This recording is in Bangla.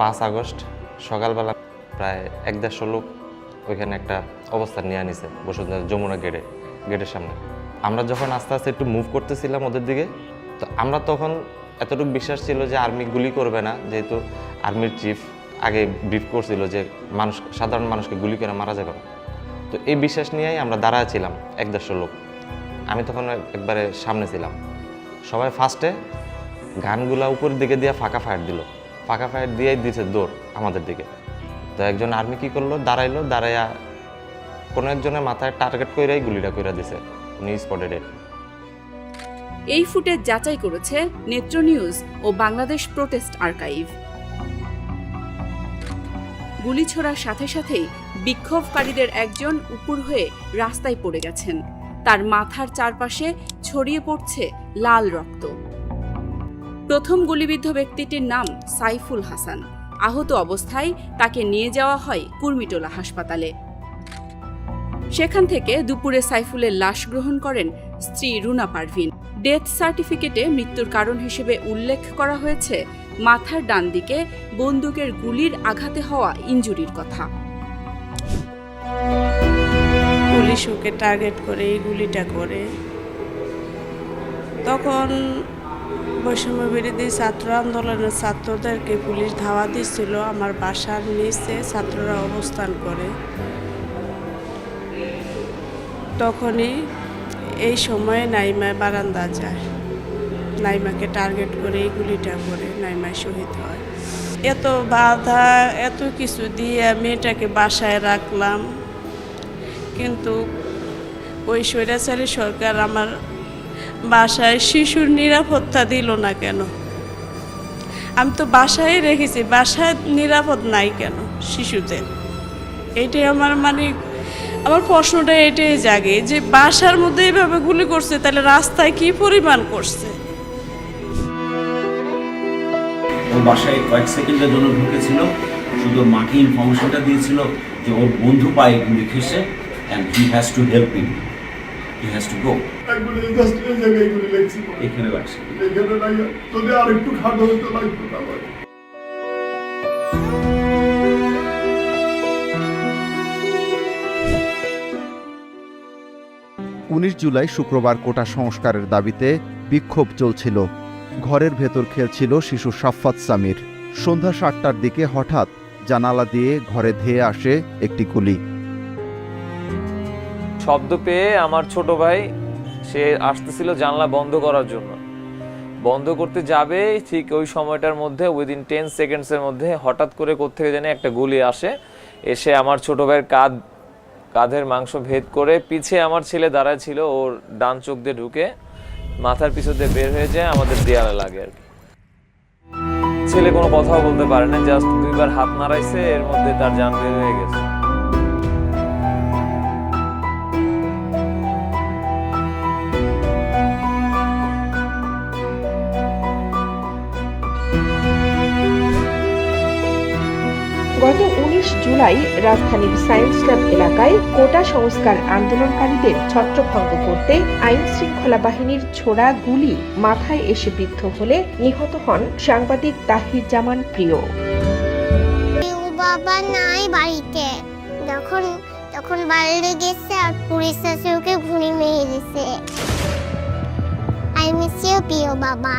পাঁচ আগস্ট সকালবেলা প্রায় এক দেড়শো লোক ওইখানে একটা অবস্থান নিয়ে আনিছে বসুন্ধরা যমুনা গেটে, গেটের সামনে। আমরা যখন আস্তে আস্তে একটু মুভ করতেছিলাম ওদের দিকে, তো আমরা তখন এতটুকু বিশ্বাস ছিল যে আর্মি গুলি করবে না, যেহেতু আর্মির চিফ আগে ব্রিফ করছিল যে মানুষ, সাধারণ মানুষকে গুলি করে মারা যাবে না। তো এই বিশ্বাস নিয়েই আমরা দাঁড়ায় ছিলাম এক দেড়শো লোক। আমি তখন একবারে সামনে ছিলাম। সবাই ফার্স্টে গানগুলা উপরের দিকে দিয়ে ফাঁকা ফায়ার দিল। ফাঁকা ফায়ার দিয়েই দিছে দৌড় আমাদের দিকে। তো একজন আর্মি কি করল? দাঁড়াইলো, দাঁড়াইয়া কোনো একজনের মাথায় টার্গেট কইরাই গুলিটা কইরা দিছে, উনি স্পটে ডেড এই ফুটেজ যাচাই করেছে নেত্র নিউজ ও বাংলাদেশ প্রোটেস্ট আর্কাইভ। গুলি ছোড়ার সাথে সাথেই বিক্ষোভকারীদের একজন উপর হয়ে রাস্তায় পড়ে গেছেন। তার মাথার চারপাশে ছড়িয়ে পড়ছে লাল রক্ত। প্রথম গুলিবিদ্ধ ব্যক্তিটির নাম সাইফুল হাসান। আহত অবস্থায় তাকে নিয়ে যাওয়া হয় কুর্মিটোলা হাসপাতালে। সেখান থেকে দুপুরে সাইফুলের লাশ গ্রহণ করেন স্ত্রী রুনা পারভিন। ডেথ সার্টিফিকেটে মৃত্যুর কারণ হিসেবে উল্লেখ করা হয়েছে মাথার ডান দিকে বন্দুকের গুলির আঘাতে হওয়া ইনজুরির কথা। পুলিশ ওকে টার্গেট করে এই গুলিটা করে। তখন বৈষম্য বিরোধী ছাত্র আন্দোলনের ছাত্রদেরকে পুলিশ ধাওয়া দিচ্ছিল। আমার বাসার নিচে ছাত্ররা অবস্থান করে। তখনই এই সময়ে নাইমা বারান্দা যায়। নাইমাকে টার্গেট করে এই গুলিটা করে নাইমা শহীদ হয়। এত বাধা, এত কিছু দিয়ে মেয়েটাকে বাসায় রাখলাম। কিন্তু ওই স্বৈরাচারী সরকার আমার বাসায় শিশুর নিরাপত্তা দিল না কেন? আমি তো বাসায় রেখেছি, বাসায় নিরাপদ নাই কেন শিশুদের? এইটাই আমার মানে আমার প্রশ্নটা এটাই জাগে যে বাসার মধ্যে এইভাবে গুলি করছে, তাহলে রাস্তায় কি পরিমাণ করছে? ওর বাসায় কয়েক সেকেন্ডের জন্য ঢুকেছিল, শুধু মাকে ইনফরমেশনটা দিয়েছিল যে ওর বন্ধু পায়ে গুলি খেসে and he has to help him he has to go এগুলি জাস্ট জায়গায় এগুলি লেগছিল এখানে রাখছে। এখানে নাই। যদি আর একটু খাটো হতো লাগতো না উনিশ জুলাই শুক্রবার কোটা সংস্কারের দাবিতে বিক্ষোভ চলছিল। ঘরের ভেতর খেলছিল শিশু সাফাত সামির। সন্ধ্যা সাতটার দিকে হঠাৎ জানালা দিয়ে ঘরে ধেয়ে আসে একটি গুলি শব্দ পেয়ে আমার ছোট ভাই, সে আসতেছিল জানলা বন্ধ করার জন্য। বন্ধ করতে যাবে ঠিক ওই সময়টার মধ্যে উইদিন টেন সেকেন্ডসের মধ্যে হঠাৎ করে কোত্থেকে জানি একটা গুলি আসে। এসে আমার ছোট ভাইয়ের কাঁধ, কাঁধের মাংস ভেদ করে পিছে আমার ছেলে দাঁড়ায় ছিল, ওর ডান চোখ দিয়ে ঢুকে মাথার পিছু দিয়ে বের হয়ে যায়, আমাদের দেয়ালে লাগে আর কি। ছেলে কোনো কথাও বলতে পারে না জাস্ট দুইবার হাত নাড়াইছে, এর মধ্যে তার জান বের হয়ে গেছে। গত উনিশ জুলাই রাজধানীর সায়েন্স ক্লাব এলাকায় কোটা সংস্কার আন্দোলনকারীদের ছত্রভঙ্গ করতে আইন শৃঙ্খলা বাহিনীর ছোড়া গুলি মাথায় এসে বিদ্ধ হলে নিহত হন সাংবাদিক তাহির জামান প্রিয় বাবা নাই বাড়িতে। যখন তখন বাইরে গেছে আর পুলিশ এসে ওকে ঘুরি মেরে দিছে আই মিস ইউ প্রিয় বাবা।